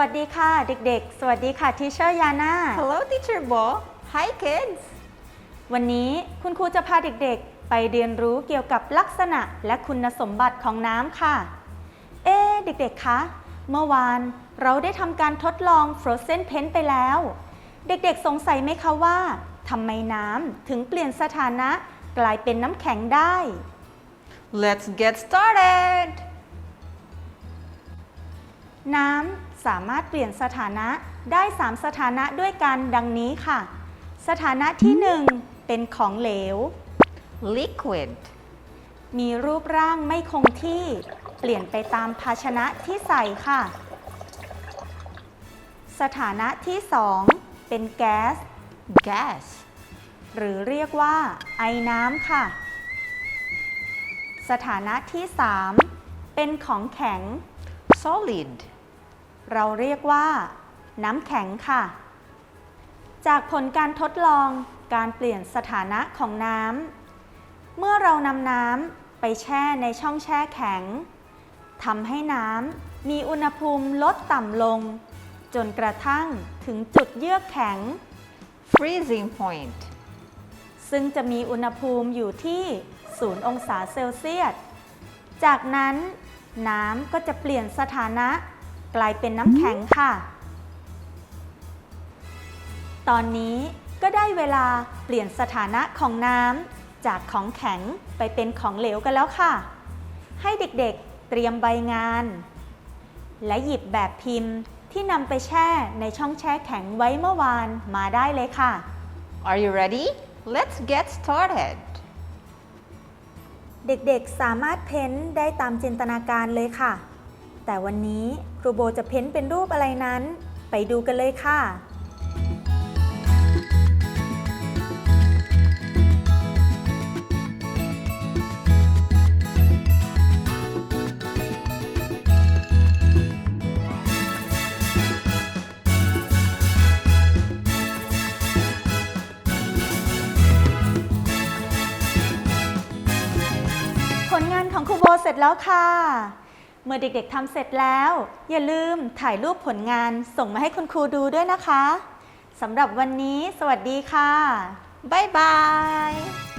วัสดีค่ะเด็กๆ สวัสดีค่ะทีเชอร์ยาน่า Hello, Teacher Bo. Hi, kids. วันนี้คุณครูจะพาเด็กๆ ไปเรียนรู้เกี่ยวกับลักษณะและคุณสมบัติของน้ำค่ะ เอ๊ะเด็กๆ คะ เมื่อวานเราได้ทำการทดลอง Frozen Paint ไปแล้ว เด็กๆ สงสัยไหมคะว่าทำไมน้ำถึงเปลี่ยนสถานะกลายเป็นน้ำแข็งได้ Let's get started. น้ำสามารถเปลี่ยนสถานะได้ 3 สถานะด้วยกันดังนี้ค่ะ สถานะที่ 1 เป็นของเหลว Liquid. มีรูปร่างไม่คงที่ เปลี่ยนไปตามภาชนะที่ใส่ค่ะ สถานะที่ 2 เป็นแก๊ส Gas. หรือเรียกว่า ไอน้ำค่ะ สถานะที่ 3 เป็นของแข็ง Solid. เราเรียกว่า น้ำแข็งค่ะ จากผลการทดลองการเปลี่ยนสถานะของน้ำ เมื่อเรานำน้ำไปแช่ในช่องแช่แข็งทำให้น้ำมีอุณหภูมิลดต่ำลง จนกระทั่งถึงจุดเยือกแข็ง Freezing point. ซึ่งจะมีอุณหภูมิอยู่ที่ 0 องศาเซลเซียส จากนั้นน้ำก็จะเปลี่ยนสถานะ กลายเป็นน้ำแข็งค่ะ ตอนนี้ก็ได้เวลาเปลี่ยนสถานะของน้ำจากของแข็งไปเป็นของเหลวกันแล้วค่ะ ให้เด็กๆเตรียมใบงาน และหยิบแบบพิมพ์ที่นำไปแช่ในช่องแช่แข็งไว้เมื่อวานมาได้เลยค่ะ Are you ready? Let's get started. เด็กๆ สามารถเพ้นได้ตามจินตนาการเลยค่ะ แต่วันนี้ครูโบจะเพ้นเป็นรูปอะไรนั้น ไปดูกันเลยค่ะ ผลงานของครูโบเสร็จแล้วค่ะ เมื่อเด็กๆทำเสร็จแล้ว อย่าลืมถ่ายรูปผลงานส่งมาให้คุณครูดูด้วยนะคะสำหรับวันนี้ สวัสดีค่ะ บ๊ายบาย